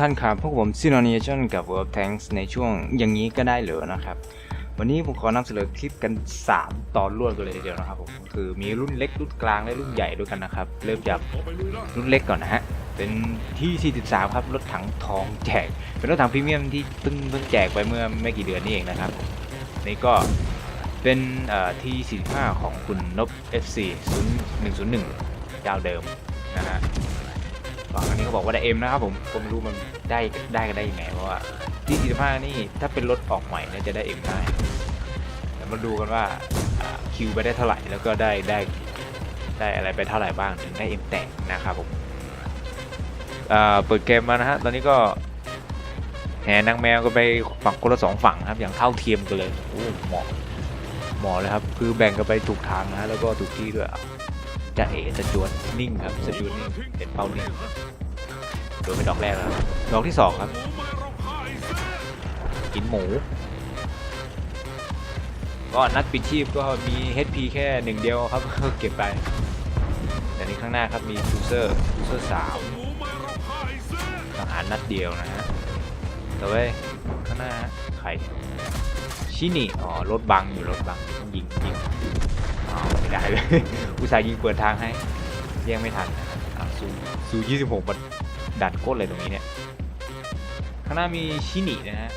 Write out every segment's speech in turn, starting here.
ท่านครับ พวกผมซีโนเนียชนกับ World Tanks ในช่วงอย่างนี้ก็ได้เหรอนะครับ วันนี้ผมขอนำเสนอคลิปกัน 3 ตอนรวดกันเลยทีเดียวนะครับผมคือมีรุ่นเล็ก รุ่นกลางและรุ่นใหญ่ด้วยกันนะครับ เริ่มจากรุ่นเล็กก่อนนะฮะ เป็นที่ 43 ครับ รถถังทองแจก เป็นรถถังพรีเมียมที่เพิ่งเพิ่งแจกไปเมื่อไม่กี่เดือนนี่เองนะครับ นี่ก็เป็นเอ่อที่45 ของคุณนบ FC 0101เจ้าเดิมนะฮะ ฝั่งอันนี้เขาบอกว่าได้เอ็มนะครับผมผมไม่รู้มันได้ได้กันได้ยังไงเพราะว่าที่45นี่ถ้าเป็นรถออกใหม่เนี่ยจะได้เอ็มได้เดี๋ยวมาดูกันว่าคิวไปได้เท่าไหร่แล้วก็ได้ได้ได้อะไรไปเท่าไหร่บ้างถึงได้เอ็มแตกนะครับผมเปิดเกมมานะฮะตอนนี้ก็แห่นางแมวก็ไปฝั่งคนละสองฝั่งครับอย่างเท่าเทียมกันเลยโอ้เหมาะเหมาะเลยครับคือแบ่งกันไปถูกทางนะฮะแล้วก็ถูกที่ด้วย จะเอ๋สจวดนิ่งครับสจวดนิ่งเป็นเป้านิ่งโดนไปดอกแรกแล้วดอกที่สองครับ กินหมู ก็นัดปิดชีพก็มี HP แค่หนึ่งเดียวครับเก็บไปแต่นี้ข้างหน้าครับมีทูเซอร์ทูเซอร์สามทหารนัดเดียวนะฮะแต่ว่าข้างหน้าใครชินี่อ๋อรถบังอยู่รถบังต้องยิงยิง ไม่ได้เลย อุตส่าห์ยิงเปิดทางให้แย่งไม่ทันนะอะซูซูยี่สิบหกมันดัดก้นเลยตรงนี้เนี่ย ข้างหน้ามีชินินะฮะ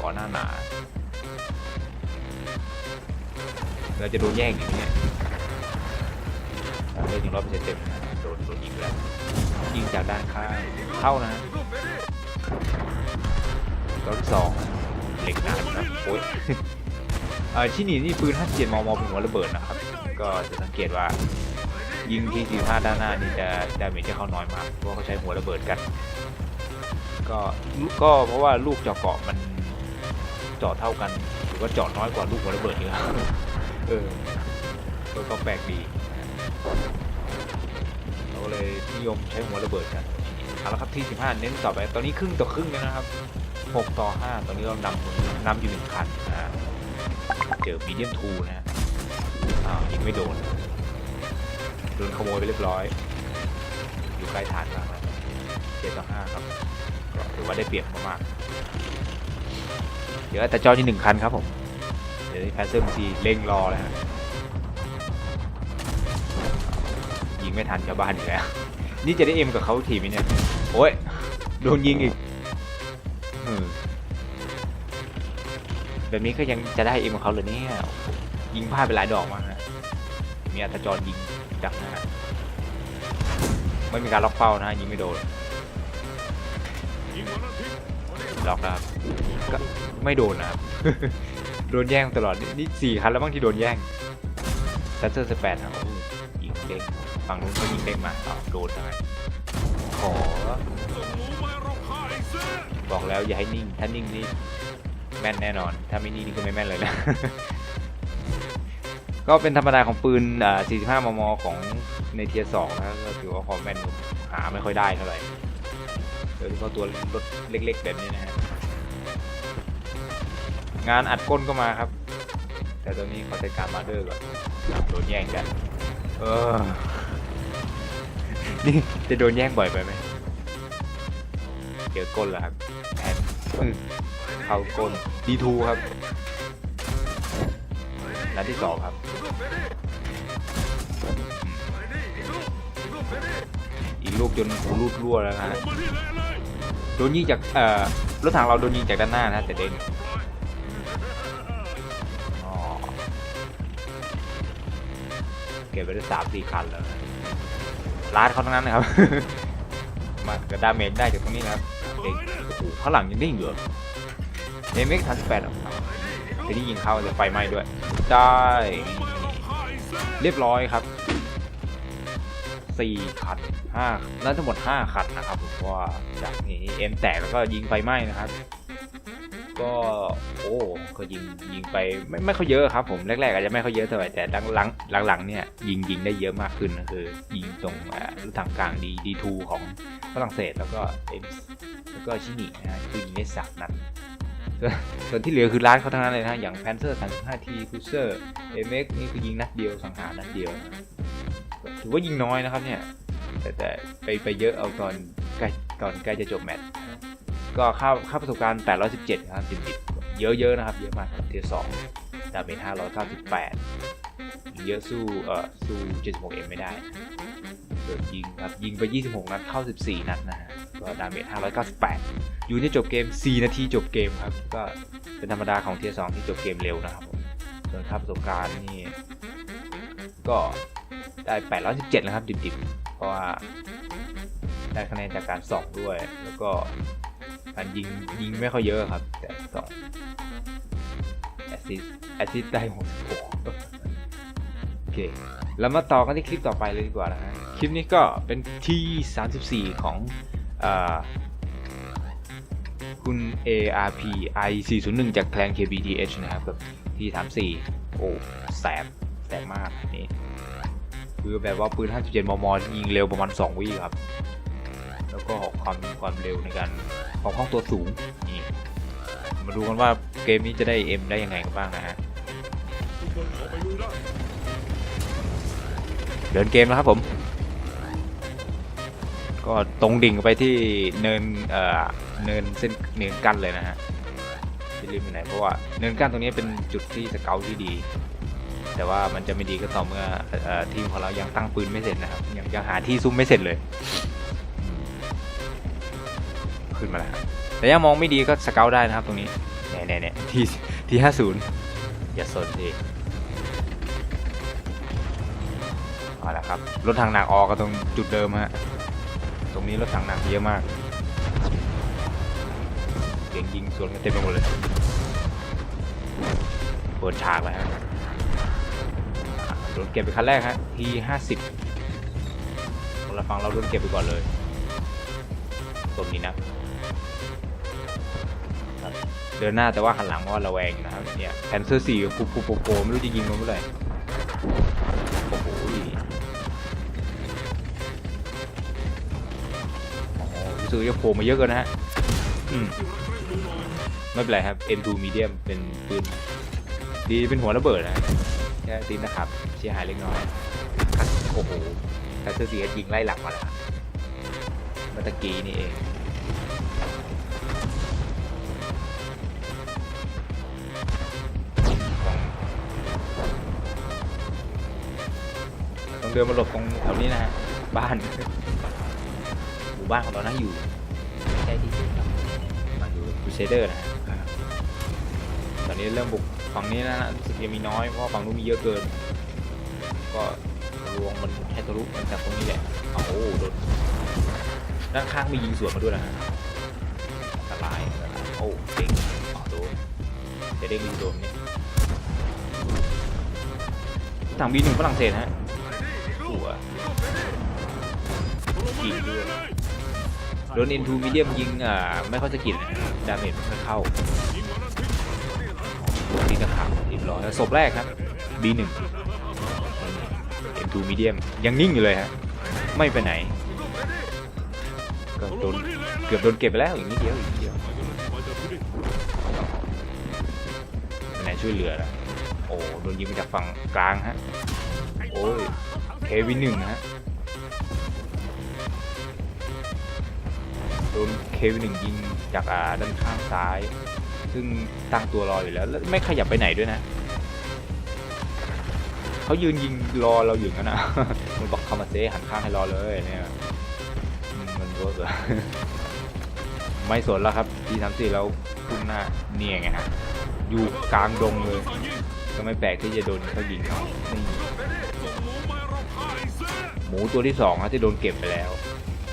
ก่อนหน้าหนา เราจะโดนแย่งอย่างนี้เนี่ยเล่นถึงร้อยเปอร์เซ็นต์เต็มนะโดนโดนยิงแล้วยิงจากด้านข้างเข้านะตัวที่สองเหล็กหนาครับโอ้ยเอ่อชินินี่ปืน57มมเป็นหัวระเบิดนะครับ ก็จะสังเกตว่ายิงที่45ด้านหน้านี่จะดาเมจจะเข้าน้อยมากเพราะเขาใช้หัวระเบิดกัน ก็ก็เพราะว่าลูกเจาะเกาะมันเจาะเท่ากันหรือว่าเจาะน้อยกว่าลูกหัวระเบิดเยอะเออก็แปลกดีเราเลยนิยมใช้หัวระเบิดกันเอาละครับที่ 15 เน้นต่อไป ตอนนี้ครึ่งต่อครึ่งแล้วนะครับ 6 ต่อ 5 ตอนนี้เรานำนำอยู่หนึ่งคันนะฮะเจอมีเดียมทูนะฮะอ้าวยิงไม่โดน โดนขโมยไปเรียบร้อย อยู่ใกล้ฐานมากนะเจ็ดต่อห้าครับก็ถือว่าได้เปรียบมากๆเดี๋ยวแต่จอที่หนึ่งคันครับผม เดี๋ยวแพนเซอร์ซีเร่งรอเลยฮะยิงไม่ทันชาวบ้านอีกแล้ว นี่จะได้เอ็มกับเขาทีมเนี่ย โอ้ย โดนยิงอีกอ แบบนี้ก็ยังจะได้เอ็มกับเขาเลยเนี่ยยิงพลาดไปหลายดอกมากนะมีอัตจรยิงดักหน้าไม่มีการล็อกเป้านะยิงไม่โดนล็อกนะครับก็ไม่โดนนะครับโดนแย่งตลอดนี่สี่คันแล้วบ้างที่โดนแย่งซัตเตอร์สแปดนะโอ้โหยิงเด้งฝั่งนู้นก็ยิงเด้งมาอ้าโดนทำไมขอบอกแล้วอย่าให้นิ่งถ้านิ่งนี่ แม่นแน่นอน ถ้าไม่นิ่นี่ก็ไม่แม่นเลยนะ ก็เป็นธรรมดาของปืน 45 มม ของในเทียร์2นะก็ถือว่าความแม่นหาไม่ค่อยได้เท่าไหร่โดยเฉพาะตัวรถเล็กๆแบบนี้นะฮะ งานอัดก้นก็มาครับ แต่ตอนนี้ขอจัดการมาเดอร์ก่อนโดนแย่งกัน เออ นี่จะโดนแย่งบ่อยไปไหมเจอก้นแล้วครับแอนเข้าก้น ดีทูครับนัดที่สองครับ อีกลูกจนหูรูดรั่วแล้วนะฮะโดนยิงจากเอ่อรถถังเราโดนยิงจากด้านหน้านะแต่เด้งเก็บไปได้สามสี่คันแล้วนะร้านเขาทั้งนั้นนะครับ มากระดาเมจได้จากตรงนี้นะครับเด้งโอ้โหข้างหลังยังเด้งอยู่ เอ็มเอ็กทันสิบแปดแต่นี่ยิงเข้าจะไฟไหม้ด้วย ได้ เรียบร้อยครับสี่คันห้านั่นทั้งหมดห้าคันนะครับผมว่าจากนี้เอ็มแตกแล้วก็ยิงไฟไหม้นะครับก็โอ้ก็ยิงยิงไปไม่ไม่ค่อยเยอะครับผมแรกๆอาจจะไม่ค่อยเยอะเท่าไหร่แต่หลังหลังหลังหลังๆเนี่ยยิงยิงได้เยอะมากขึ้นก็คือ ยิงตรงรถถังกลางดีดีทูของฝรั่งเศสแล้วก็เอ็มแล้วก็ชินินะฮะคือยิงได้สามนัด ส่วนที่เหลือคือร้านเขาทั้งนั้นเลยนะฮะอย่างแพนเซอร์35ทีคูเซอร์เอ็มเอ็กนี่คือยิงนัดเดียวสังหารนัดเดียว ถือว่ายิงน้อยนะครับเนี่ย แต่แต่ไปไปเยอะเอาตอนใกล้ก่อนใกล้จะจบแมตช์ ก็ค่าค่าประสบการณ์ 817 ครับดิบๆเยอะๆนะครับ เยอะมากเทียร์สองดาเมจ598 เยอะสู้เอ่อสู้ 76M ไม่ได้โดยิงครับยิงไป 26 นัดเข้า 14 นัดนะฮะ ก็ดาเมจ598 อยู่ที่จบเกม 4 นาทีจบเกมครับ ก็เป็นธรรมดาของเทียร์สองที่จบเกมเร็วนะครับผมส่วนค่าประสบการณ์นี่ก็ได้ 817นะครับ ดิบๆ เพราะว่าได้คะแนนจากการสอบด้วย แล้วก็การยิงยิงไม่ค่อยเยอะครับ แต่สองแอสซิสแอสซิสได้หกโอเคแล้วมาต่อกันที่คลิปต่อไปเลยดีกว่านะฮะ คลิปนี้ก็เป็นที่ 34 ของ คุณ ARP I 401จากแคลง KBTH นะครับกับที่34โอ้แสบแสบมากนี่คือแบบว่าปืน 57 มม ยิงเร็วประมาณ 2 วิครับ แล้วก็ความความเร็วในการของห้องตัวสูงนี่มาดูกันว่าเกมนี้จะได้ M ได้ยังไงกันบ้างนะฮะเดินเกมแล้วครับผม ก็ตรงดิ่งไปที่เนินเอ่อเนินเส้นเนินกั้นเลยนะฮะจะรีบไปไหนเพราะว่าเนินกั้นตรงนี้เป็นจุดที่สเกลที่ดี แต่ว่ามันจะไม่ดีก็ต่อเมื่อออทีมของเรายังตั้งปืนไม่เสร็จนะครับ ยังยังหาที่ซุ่มไม่เสร็จเลย ขึ้นมาแล้วครับแต่ยังมองไม่ดีก็สเกลได้นะครับตรงนี้เนี่ยเนี่ยเนี่ยที่ที่ห้าศูนย์อย่าสนสิเอาละครับรถทางหนักออกก็ตรงจุดเดิมฮะ ตรงนี้รถทางหนักเยอะมาก เก่งยิงสวนกันเต็มไปหมดเลย เปิดฉากแล้วฮะโดนเก็บไปคันแรกฮะทีห้าสิบคนละฝั่งเราโดนเก็บไปก่อนเลยตรงนี้นะเดินหน้าแต่ว่าหันหลังเพราะว่าระแวงอยู่นะครับเนี่ยแพนเซอร์สี่ปุ๊บปุ๊บปุ๊บปุ๊บไม่รู้จะยิงมันเมื่อไหร่ โหรู้สึกจะโผล่มาเยอะเกินนะฮะอืมไม่เป็นไรครับ M2 medium เป็นปืนดีเป็นหัวระเบิดนะแค่ตีนนะครับเสียหายเล็กน้อยคัสโอ้โหคัสเตอร์ซียิงไล่หลังมาแล้วครับเมื่อตะกี้นี่เองต้องเดินมาหลบตรงแถวนี้นะฮะบ้าน มู่บ้านของเรานะอยู่ใกล้ที่สุดครับมาดูคูเซเดอร์นะฮะอ่าตอนนี้เริ่มบุกฝั่งนี้นะฮะรู้สึกจะมีน้อยเพราะว่าฝั่งนู้นมีเยอะเกิน ก็รวงมันแค่ทะลุมันจากตรงนี้แหละเอาโอ้โดนด้านข้างมียิงสวนมาด้วยนะฮะอันตรายอันตรายโอ้เด้งอ๋อโดนจะเด้งยิงโดนเนี่ยทางบีหนึ่งฝรั่งเศสฮะหัวยิงด้วยโดนอินทูมีเดียมยิงอ่าไม่ค่อยสะกินดาเมจไม่ค่อยเข้าดีนะครับเรียบร้อยแล้วศพแรกครับ B1 M2 medium ยังนิ่งอยู่เลยฮะ ไม่ไปไหน ก็โดนเกือบโดนเก็บไปแล้วอีกนิดเดียวอีกนิดเดียวไหนช่วยเหลือนะโอ้โดนยิงมาจากฝั่งกลางฮะ โอ้ยเควินหนึ่งฮะ นเควินหนึ่งยิงจากอ่าด้านข้างซ้าย ซึ่งตั้งตัวรออยู่แล้วแล้วไม่ขยับไปไหนด้วยนะเขายืนยิงรอเราอยู่กันนะมันบอกคามาเซ่หันข้างให้รอเลยเนี่ยมันเวิร์กไม่สนแล้วครับทีสามสี่เราพุ่งหน้าเนี่ยไงฮะอยู่กลางดงเลย ก็ไม่แปลกที่จะโดนเขายิงนี่หมูตัวที่สองที่โดนเก็บไปแล้ว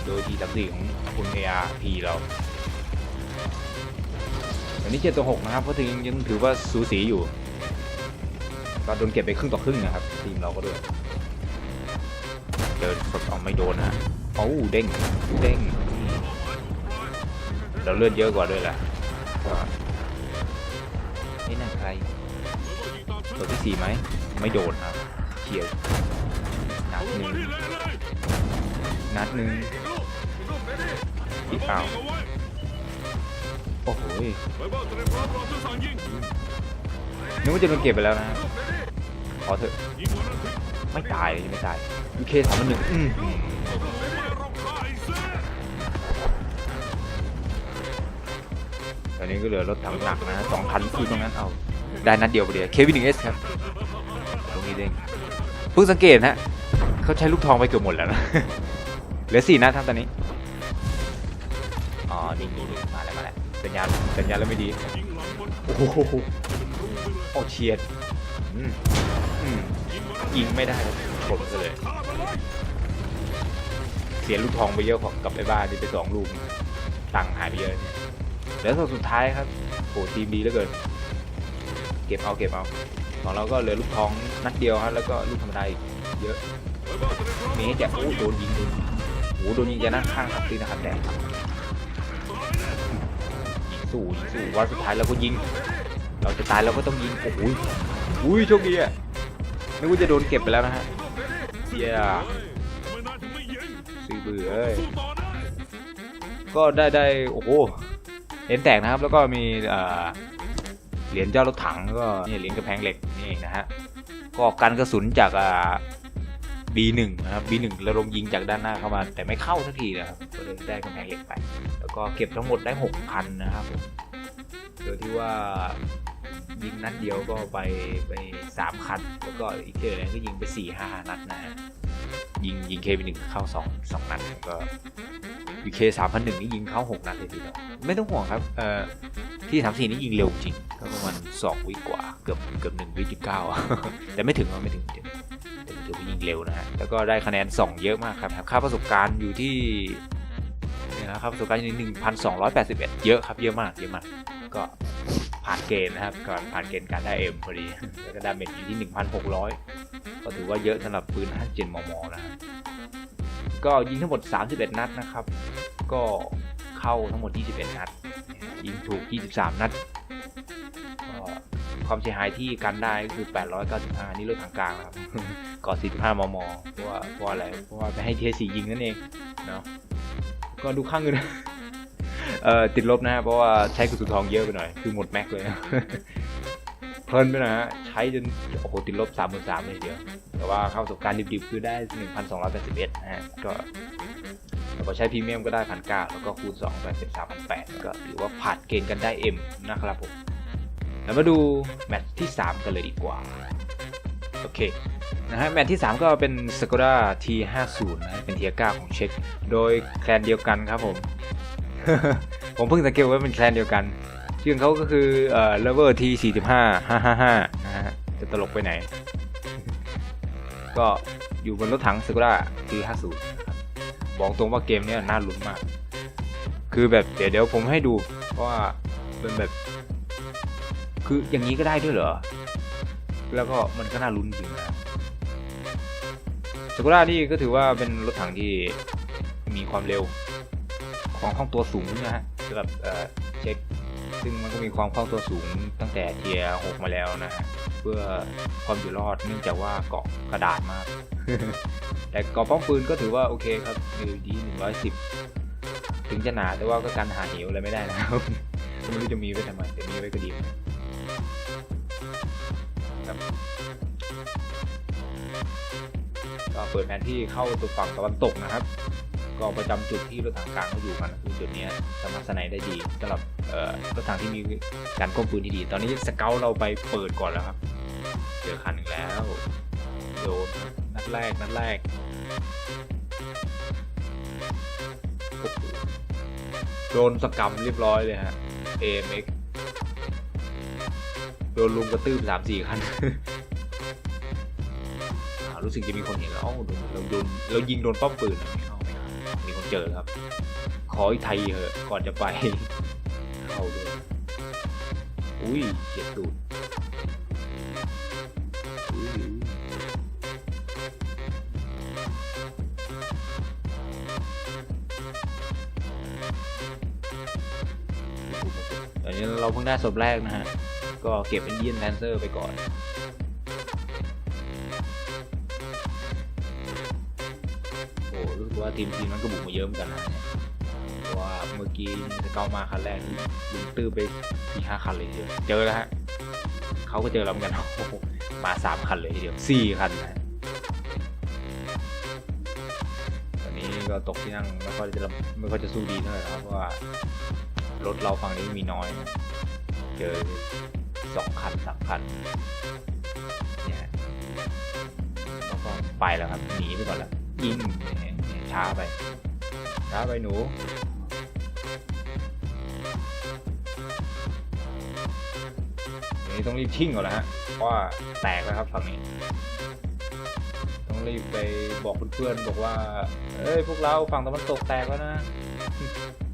โดยทีสามสี่ของคุณ ARP เราอันนี้เจ็ดตัวหกนะครับเพราะถึงยังถือว่าสูสีอยู่ก็โดนเก็บไปครึ่งต่อครึ่งนะครับ ทีมเราก็ด้วยเดินกดเอาไม่โดนนะโอ้เด้งเด้งเราเลือดเยอะกว่าด้วยแหละนี่นั่นใครตัวที่สี่ไหมไม่โดนครับเฉียวนัดหนึ่งนัดหนึ่ง อีกเปล่าโอ้โหนึกว่าจะโดนเก็บไปแล้วนะขอเถอะ ไม่ตายเลยไม่ตายยูเคสามหนึ่งอืมก็เหลือรถถังหนักนะสองคันอยู่ตรงนั้นเอา ได้นัดเดียวพอดีเควินหนึ่งเอสครับ ตรงนี้เองเพิ่งสังเกตฮะเขาใช้ลูกทองไปเกือบหมดแล้วนะ เหลือสี่นัดครับตอนนี้ นี่นี่นี่มาแล้วมาแล้วสัญญาณสัญญาณแล้วไม่ดี โอ้โหโอ้เฉียดอืมอืมยิงไม่ได้ชนเลย เสียลูกทองไปเยอะกับไอ้บ้าที่ไปสองลูกตังค์หายไปเยอะเนี่ยแล้วสสุดท้ายครับโหทีมดีเหลือเกิน เก็บเอาเก็บเอา ของเราก็เหลือลูกทองนัดเดียวครับแล้วก็ลูกธรรมดาอีกเยอะมีให้แจกโอ้โดนยิงโดนโอ้โดนยิงจะนั่งข้างครับตีนะครับแดงครับ สู้สู้วันสุดท้ายเราก็ยิง เราจะตายเราก็ต้องยิงโอ้โหอุ้ยโชคดีอะนึกว่าจะโดนเก็บไปแล้วนะฮะเย้ซื้อเบื่อเอ้ยก็ได้ได้โอ้โหเหรียญแตกนะครับ แล้วก็มีเหรียญเจ้ารถถังก็นี่เหรียญกระแพงเหล็กนี่นะฮะก็กันกระสุนจากอ่า B1 นะครับ B1 ระดมยิงจากด้านหน้าเข้ามา แต่ไม่เข้าสักทีนะครับก็เลยได้กระแพงเหล็กไป แล้วก็เก็บทั้งหมดได้ 6,000 นะครับ โดยที่ว่ายิงนัดเดียวก็ไปไปสามคันแล้วก็อีกเจอเนี่ยก็ยิงไปสี่ห้านัดนะฮะยิงยิงเคไปหนึ่งเข้าสองสองนัดแล้วก็วีเคสามพันหนึ่งนี่ยิงเข้าหกนัดเลยทีเดียวไม่ต้องห่วงครับเอ่อที่สามสี่นี่ยิงเร็วจริงก็ประมาณสองวิกว่าเกือบเกือบหนึ่งวิจุดเก้าแต่ไม่ถึงไม่ถึง ถือว่ายิงเร็วนะฮะแล้วก็ได้คะแนนสองเยอะมากครับค่าประสบการณ์อยู่ที่เนี่ยนะครับประสบการณ์อยู่ที่หนึ่งพันสองร้อยแปดสิบเอ็ดเยอะครับเยอะมากเยอะมาก ก็ผ่านเกณฑ์นะครับก่อนผ่านเกณฑ์การได้เอ็มพอดีแล้วก็ดาเมจอยู่ที่หนึ่งพันหกร้อยก็ถือว่าเยอะสำหรับปืน57มมนะก็ยิงทั้งหมด 31 นัดนะครับ ก็เข้าทั้งหมด 21 นัด ยิงถูก 23 นัด ความเสียหายที่กันได้ก็คือ 895 นี่เลือดทางกลางนะครับก่อ45 มม เพราะว่าเพราะอะไร เพราะว่าไปให้เทียสียิงนั่นเองเนาะ ก็ดูข้างเงินเอ่อติดลบนะฮะเพราะว่าใช้กระสุนทองเยอะไปหน่อย คือหมดแม็กเลยนะเพลินไปหนะฮะ ใช้จนโอ้โหติดลบ 3 3 0 0 0เลยทีเดียว แต่ว่าเข้าประสบการณ์ดิบๆ คือได้ 1,281นะฮะ ก็แล้วก็ใช้พรีเมียมก็ได้พันเก้าแล้วก็คูณ2ไปเป็น3,800ก็ถือว่าผ่านเกณฑ์กันได้ M นะครับผม แล้วมาดูแมตช์ที่ 3 กันเลยดีกว่า โอเคนะฮะแมตช์ที่ 3 ก็เป็น Skoda T50 นะฮะเป็นเทียร์9ของเช็กโดยแคลนเดียวกันครับผม ผมเพิ่งสังเกตว่าเป็นแคลนเดียวกัน ชื่อของเขาก็คือเอ่อ Lover T 4 5 555นะฮะจะตลกไปไหน ก็อยู่บนรถถัง Sakura T 5 0นะครับบอกตรงว่าเกมนี้น่าลุ้นมาก คือแบบเดี๋ยวเดี๋ยวผมให้ดูเพราะว่าเป็นแบบ คืออย่างนี้ก็ได้ด้วยเหรอ แล้วก็มันก็น่าลุ้นจริงนะ Sakura นี่ก็ถือว่าเป็นรถถังที่มีความเร็ว ของคล่องตัวสูงนะฮะสำหรับเช็ค ซึ่งมันก็มีความคล่องตัวสูงตั้งแต่เทียร์6มาแล้วนะฮะเพื่อความอยู่รอดเนื่องจากว่าเกาะกระดาษมาก แต่เกาะป้องปืนก็ถือว่าโอเคครับอยู่ดี110ถึงจะหนาแต่ว่าก็การหาเหวอะไรไม่ได้นะครับก็ไม่รู้จะมีไว้ทำไมแต่มีไว้ก็ดี ก็เปิดแผนที่เข้าตัวฝั่งตะวันตกนะครับ ก็ประจำจุดที่รถถังกลางเขาอยู่กันคือจุดนี้สามารถสไนได้ดีสำหรับรถถังที่มีการควบปืนที่ดี ตอนนี้สเกลเราไปเปิดก่อนแล้วครับเจอคันหนึ่งแล้วโดนนัดแรกนัดแรกโดนสกรรมเรียบร้อยเลยฮะ AMX โดนลุมกระตืบสามสี่คัน รู้สึกจะมีคนเห็นแล้วเอ้โดนเราโดนเรายิงโดนป้อมปืนมีคนเจอครับ ขออีกไทยเหอะก่อนจะไปเข้าด้วยอุ้ยเฉียดตูดอุ้ยตอนนี้เราเพิ่งได้ศพแรกนะฮะ ก็เก็บเป็นเยียนแพนเซอร์ไปก่อน ทีมทีมนั้นก็บุกมาเยอะเหมือนกันนะเพราะว่าเมื่อกี้สเกามาคันแรกยิงตื้อไปสี่ห้าคันเลยเดียวเจอแล้วฮะเขาก็เจอเราเหมือนกันโอ้โหมาสามคันเลยทีเดียวสี่คันนะตอนนี้ก็ตกที่นั่งไม่ค่อยจะไม่ค่อยจะสู้ดีเท่าไหร่ครับเพราะว่ารถเราฝั่งนี้มีน้อยนะเจอสองคันสามคันเนี่ยแล้วก็ไปแล้วครับหนีไปก่อนแล้วยิงเนี่ย ช้าไป ช้าไปหนู นี่ต้องรีบชิ่งก่อนแล้วฮะ เพราะว่าแตกแล้วครับฝั่งนี้ ต้องรีบไปบอกเพื่อนๆบอกว่า เอ้ยพวกเราฝั่งตะวันตกแตกแล้วนะ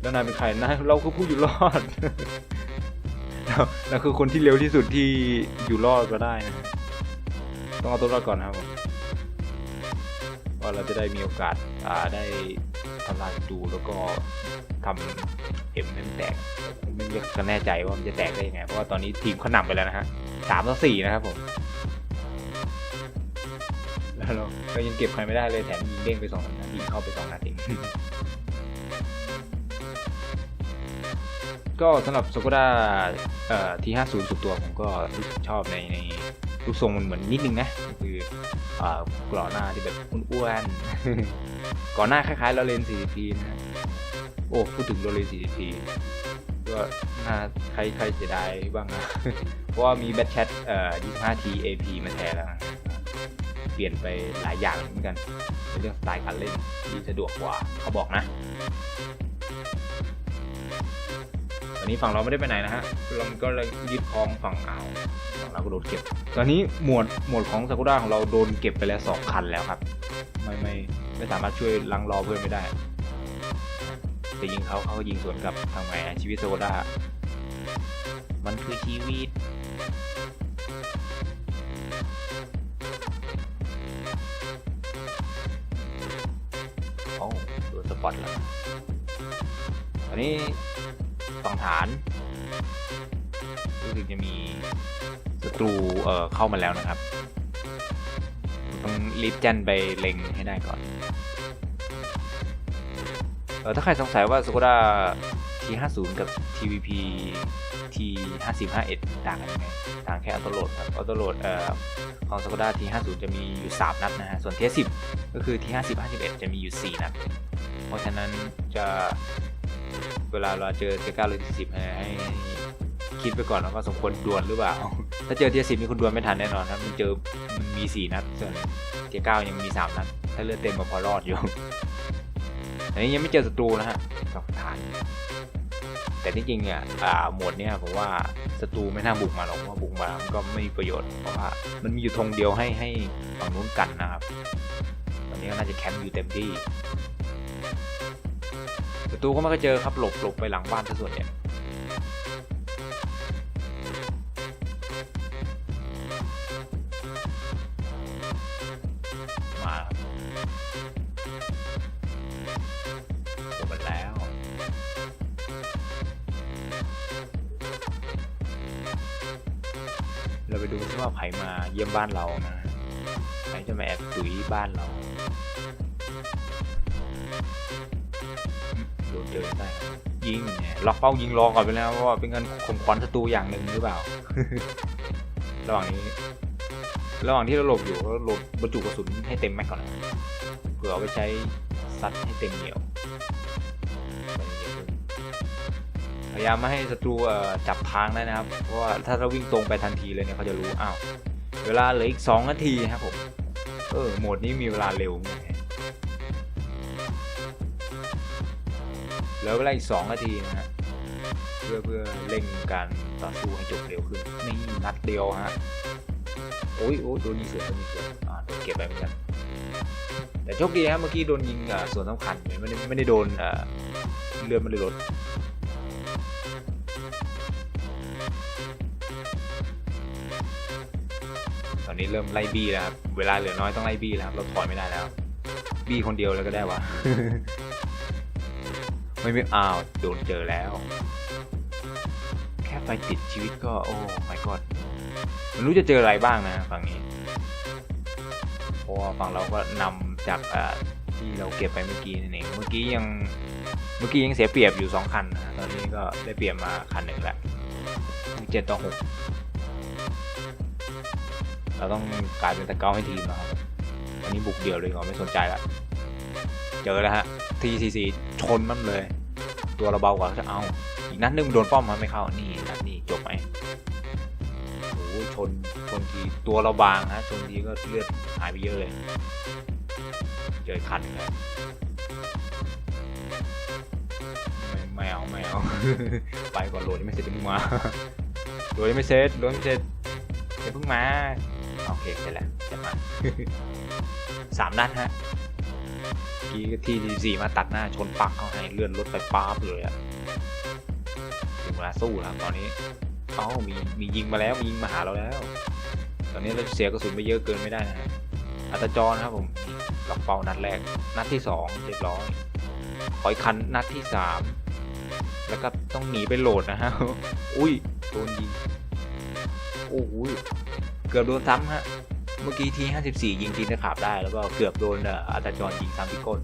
แล้วนายเป็นใครนะเราคือผู้อยู่รอดเราเราคือคนที่เร็วที่สุดที่อยู่รอดก็ได้นะฮะต้องเอาตัวรอดก่อนนะครับผม ว่าเราจะได้มีโอกาสาได้ทำลายศัตรูแล้วก็ทำเอ็มให้มันแตกผมไม่อยากจะแน่ใจว่ามันจะแตกได้ยังไง เพราะว่าตอนนี้ทีมเขานำไปแล้วนะฮะสามต่อสี่นะครับผมแล้วเราก็ยังเก็บใครไม่ได้เลยแถมยิงเด้งไปสองนัดยิงเข้าไปสองนัดเองก็สำหรับโซโกด้าเอ่อทีห้าศูนย์สุดตัวผมก็ชอบในใน รูปทรงมันเหมือนนิดนึงนะก็คืออ่ากรอหน้าที่แบบอ้วนๆก่อนหน้าคล้ายๆลอเรน 40T นะฮะโอ้พูดถึงลอเรน 40T ก็น่าใครใครเสียดายบ้างนะเพราะว่ามีแบทแชทเอ่อ 25T AP มาแทนแล้วนะเปลี่ยนไปหลายอย่างเหมือนกันในเรื่องสไตล์การเล่นที่สะดวกกว่าเขาบอกนะตอ นี้ฝั่งเราไม่ได้ไปไหนนะฮะเราก็เลยยึดครองฝั่งอ่าวฝั่งเราก็โดนเก็บ ตอนนี้หมวดหมวดของซากุระของเราโดนเก็บไปแล้วสองคันแล้วครับ ไม่ไม่ไม่สามารถช่วยลังรอเพื่อนไม่ได้จะยิงเขาเขาก็ยิงสวนกลับทำไงอะชีวิตซากุระมันคือชีวิตโอ้โดนสปอตแล้วตอนนี้ ฝั่งฐานรู้สึกจะมีศัตรูเอ่อเข้ามาแล้วนะครับ ต้องรีบแจ้นไปเล็งให้ได้ก่อนเออถ้าใครสงสัยว่า Skoda T50 กับ TVP T5051 ต่างกันยังไงต่างแค่ออโต้โหลดครับออโต้โหลดเอ่อของ Skoda T50 จะมีอยู่ 3 นัดนะฮะ ส่วน T10 ก็คือ T5051 จะมีอยู่ 4 นัด เพราะฉะนั้นจะ เวลาเราเจอเทียก้าหรือทีสิบให้ให้คิดไปก่อนว่าสมควรดวลหรือเปล่า ถ้าเจอเทียสิบนี่คุณดวลไม่ทันแน่นอนครับมันเจอมันมีสี่นัดส่วนเทียเก้ายังมีสามนัด ถ้าเลือดเต็มก็พอรอดอยู่อันนี้ยังไม่เจอศัตรูนะฮะกับฐานแต่ที่จริงเนี่ยอ่าโหมดเนี่ยผมว่าศัตรูไม่น่าบุกมาหรอกเพราะว่าบุกมามันก็ไม่มีประโยชน์เพราะว่ามันมีอยู่ธงเดียวให้ให้ฝั่งนู้นกันนะครับตอนนี้ก็น่าจะแคมป์อยู่เต็มที่ ศัตรูก็ไม่เคยเจอครับหลบหลบไปหลังบ้านซะส่วนใหญ่มาครับจบไปแล้ว เราไปดูซิว่าไผมาเยี่ยมบ้านเรานะใครจะมาแอบตุ๋ยบ้านเรา ได้ครับยิงเนี่ยล็อกเป้ายิงรอก่อนไปแล้วเพราะว่าเป็นการข่มขวัญศัตรูอย่างหนึ่งหรือเปล่า ระหว่างนี้ระหว่างที่เราหลบอยู่ก็หลบบรรจุกระสุนให้เต็มแม็กก่อนนะเผื่อเอาไปใช้ซัดให้เต็มเหนียวพยายามไม่ให้ศัตรูเอ่อจับทางได้นะครับ เพราะว่าถ้าเราวิ่งตรงไปทันทีเลยเนี่ยเขาจะรู้อ้าวเวลาเหลืออีก 2 นาทีครับผม เออโหมดนี้มีเวลาเร็วไง เหลือเวลาอีกสองนาทีนะฮะเพื่อเพื่อเร่งการต่อสู้ให้จบเร็วขึ้นนี่นัดเดียวฮะโอ้ยโอ้ยโดนยิงเสวนโดนยิงสวนอ่าโดนเก็บไปเหมือนกันแต่โชคดีฮะเมื่อกี้โดนยิงอ่าส่วนสำคัญไม่ได้ไม่ได้โดนอ่าเลือดไม่ได้ลดตอนนี้เริ่มไล่บี้แล้วครับ เวลาเหลือน้อยต้องไล่บี้แล้วครับ เราถอยไม่ได้แล้ว บี้คนเดียวแล้วก็ได้วะ ไม่ไม่อ้าวโดนเจอแล้ว แค่ไฟติดชีวิตก็โอ้ my god มันรู้จะเจออะไรบ้างนะฝั่งนี้เพราะว่าฝั่งเราก็นำจากที่เราเก็บไปเมื่อกี้นั่นเองเมื่อกี้ยังเมื่อกี้ยังเสียเปรียบอยู่สองคันนะตอนนี้ก็ได้เปรียบมาคันหนึ่งแล้วเจ็ดต่อหกเราต้องกลายเป็นตะเกาให้ทีมนะครับอันนี้บุกเดี่ยวเลยก็ไม่สนใจละ เจอแล้วฮะ TCC ชนมันเลย ตัวเราเบากว่าจะเอา อีกนัดหนึงโดนป้อมมันไม่เข้า นี่นัดนี้จบไหมโอ้ชนชนทีตัวเราบางฮะชนทีก็เลือดหายไปเยอะเลย เจอคันเลยไม่ไม่เอาไม่เอา ไปก่อนโหลดยังไม่เสร็จเพิ่งมาโหลดยังไม่เสร็จโหลดยังไม่เสร็จเดี๋ยวเพิ่งมา โอเคเสร็จแล้วเสร็จมาสามนัดฮะ กี้ที่ดีซีมาตัดหน้าชนปักเขาให้เลื่อนรถไปป๊าบเลยอะถึงเวลาสู้แล้วตอนนี้เอ้ามีมียิงมาแล้วมียิงมาหาเราแล้ว ตอนนี้เราเสียกระสุนไปเยอะเกินไม่ได้นะอัตจรครับผมล็อกเป้านัดแรก นัดที่สองเรียบร้อยขออีกคันนัดที่สามแล้วก็ต้องหนีไปโหลดนะฮะ อุ้ยโดนยิง โอ้โหเกือบโดนซ้ำฮะ เมื่อกี้ที 54 ยิงทีนขาบได้แล้วก็เกือบโดนอาตาจรยิงซ้ำที่ก้น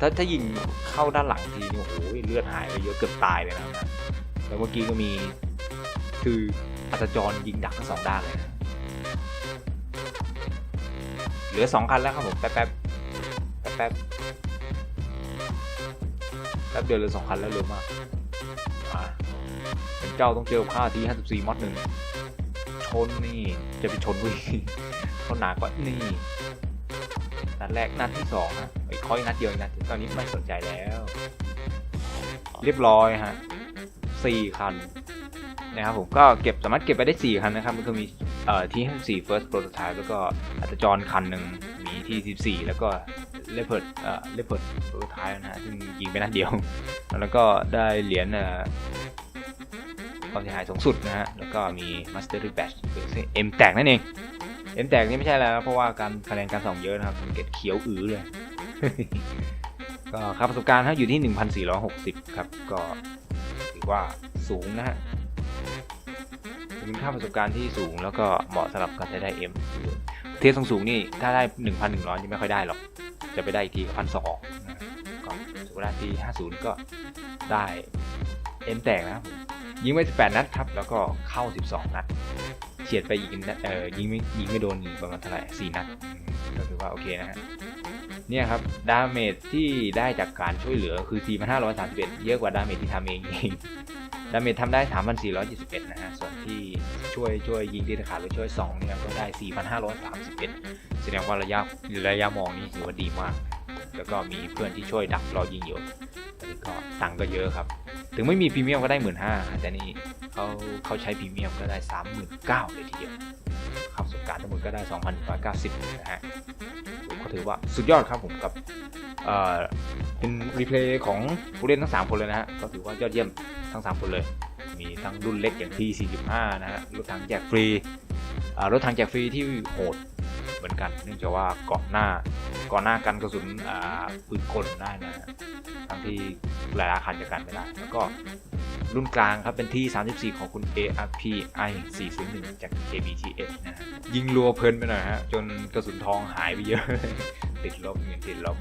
ถ้าถ้ายิงเข้าด้านหลังทีนี่โอ้โหเลือดหายไปเยอะเกือบตายเลยนะแล้วเมื่อกี้ก็มีคืออาตาจรยิงดักทั้งสองด้านเลยนะเหลือสองคันแล้วครับผมแป๊บแป๊บแป๊บแป๊บแป๊บเดียวเหลือสองคันแล้วเร็วมากเป็นเจ้าต้องเจอข้าที 54มอดหนึ่ง นนี่จะไปชนวิ่งเขาหนากว่านี่นัดแรกนัดที่สองฮะไอ้คอยนัดเดียวอีนัดตอนนี้ไม่สนใจแล้ว เรียบร้อยฮะสี่คันนะครับผมก็เก็บสามารถเก็บไปได้สี่คันนะครับมันก็มีเอ่อที่สี่ first prototype แล้วก็อัตจรคันหนึ่งมีที่สิบสี่แล้วก็เลเพิร์ดเอ่อเลเพิร์ดโปรโตไทป์นะฮะซึ่งยิงไปนัดเดียว แล้วก็ได้เหรียญเอ่อ ความเสียหายสูงสุดนะฮะ แล้วก็มี mastery badge คือเอ็มแตกนั่นเองเอ็มแตกนี่ไม่ใช่แล้ว เพราะว่าการคะแนนการส่องเยอะนะครับเกตเขียวอื้อเลย ก็ค่าประสบการณ์ถ้าอยู่ที่ 1,460 ครับ ก็ถือว่าสูงนะฮะเป็นค่าประสบการณ์ที่สูงแล้วก็เหมาะสำหรับการใช้ได้ M เทียบสูงๆนี่ถ้าได้ 1,100ยังไม่ค่อยได้หรอก จะไปได้อีกทีก็พันสองก็เวลาที50 ก็ได้ M แตกนะครับ ยิงไป 18 นัดครับ แล้วก็เข้า 12 นัด เฉียดไปอีกนัดเอ่อยิงไม่ยิงไม่โดนอีกประมาณเท่าไหร่สี่นัดก็ถือว่าโอเคนะฮะเนี่ยครับ ดาเมจที่ได้จากการช่วยเหลือคือ 4,531 เยอะกว่าดาเมจที่ทำเองอีกดาเมจทำได้ 3,471 นะฮะ ส่วนที่ช่วยช่วยยิงที่ขาหรือช่วย2เนี่ยก็ได้ 4,531 แสดงว่าระยะระยะมองนี่ถือว่าดีมาก แล้วก็มีเพื่อนที่ช่วยดักรอยิงอยู่อันนี้ก็ตังก็เยอะครับ ถึงไม่มีพรีเมียมก็ได้15,000แต่นี่เขาเขาใช้พรีเมียมก็ได้39,000เก้าเลยทีเดียวครับประสบการณ์ทั้งหมดก็ได้2,190นะฮะผมก็ถือว่าสุดยอดครับผมกับเอ่อเป็นรีเพลย์ของผู้เล่นทั้ง3คนเลยนะฮะก็ถือว่ายอดเยี่ยมทั้ง3คนเลย มีทั้งรุ่นเล็กอย่างที่45นะฮะรถถังแจกฟรีอ่ารถถังแจกฟรีที่โหด เหมือนกัน เนื่องจากว่าก่อนหน้าก่อนหน้ากันกระสุนปืนกลได้นะทั้งที่หลายๆคันจะกันไม่ได้แล้วก็รุ่นกลางครับเป็นที่ 34 ของคุณ ARP i 401จาก KBTH นะฮะยิงรัวเพลินไปหน่อยฮะ จนกระสุนทองหายไปเยอะ ติดลบเงินติดลบ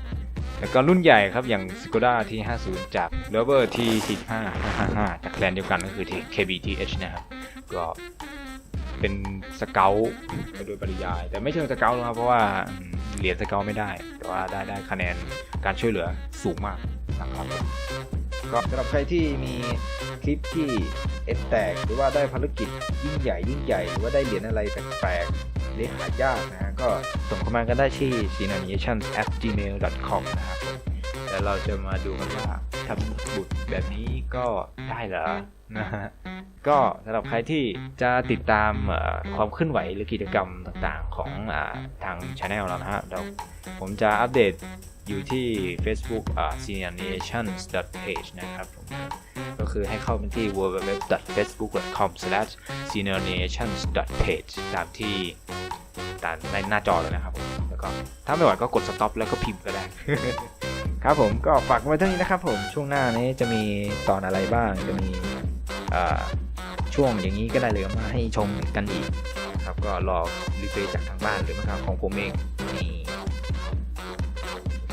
แล้วก็รุ่นใหญ่ครับอย่าง Skoda T50 จาก l o v e r T45 555จากแบรนด์เดียวกันก็คือ KBTH นะครับ ก็ เป็นสเกลไปโดยปริยาย แต่ไม่เชิงสเกลนะครับเพราะว่าเหรียญสเกลไม่ได้ แต่ว่าได้ได้คะแนนการช่วยเหลือสูงมากนะครับก็สำหรับใครที่มีคลิปที่เอ็นแตกหรือว่าได้ภารกิจยิ่งใหญ่ยิ่งใหญ่หรือว่าได้เหรียญอะไรแปลกๆหรือหายากนะฮะก็ส่งเข้ามากันได้ที่ s i n a n i a t i o n at gmail com นะครับแล้วเราจะมาดูกันว่า ทำบุตรแบบนี้ก็ได้เหรอนะฮะก็สำหรับใครที่จะติดตามเอ่อความเคลื่อนไหวหรือกิจกรรมต่างๆของอาทาง channel เรานะฮะเดี๋ยวผมจะอัปเดตอยู่ที่ Facebook อ่า seniornations page นะครับผมก็คือให้เข้าไปที่ www.facebook.com/seniornations page ตามที่ตามในหน้าจอเลยนะครับผมแล้วก็ถ้าไม่ไหวก็กด stop แล้วก็พิมพ์ก็ได้ ครับผมก็ฝากไว้เท่านี้นะครับผมช่วงหน้านี้จะมีตอนอะไรบ้างจะมีช่วงอย่างนี้ก็ได้เลยมาให้ชมกันอีกนะครับก็รอรีเฟรจากทางบ้านหรือไม่ครับของผมเองนี่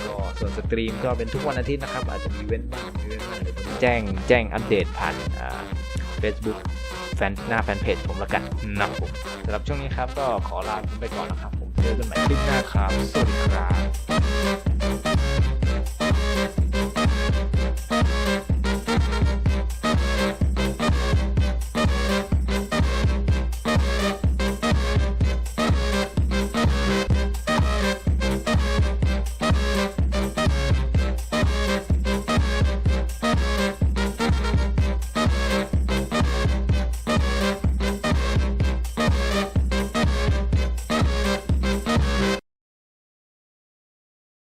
ก็ส่วนสตรีมก็เป็นทุกวันอาทิตย์นะครับ อาจจะมีเว้นบ้างมีเว้นบ้างแจ้งแจ้งอัปเดตผ่านเฟซบุ๊กแฟนหน้าแฟนเพจผมละกันนะครับผมสำหรับช่วงนี้ครับ ก็ขอลาไปก่อนนะครับ ผมเจอกันใหม่คลิปหน้าครับ สวัสดีครับ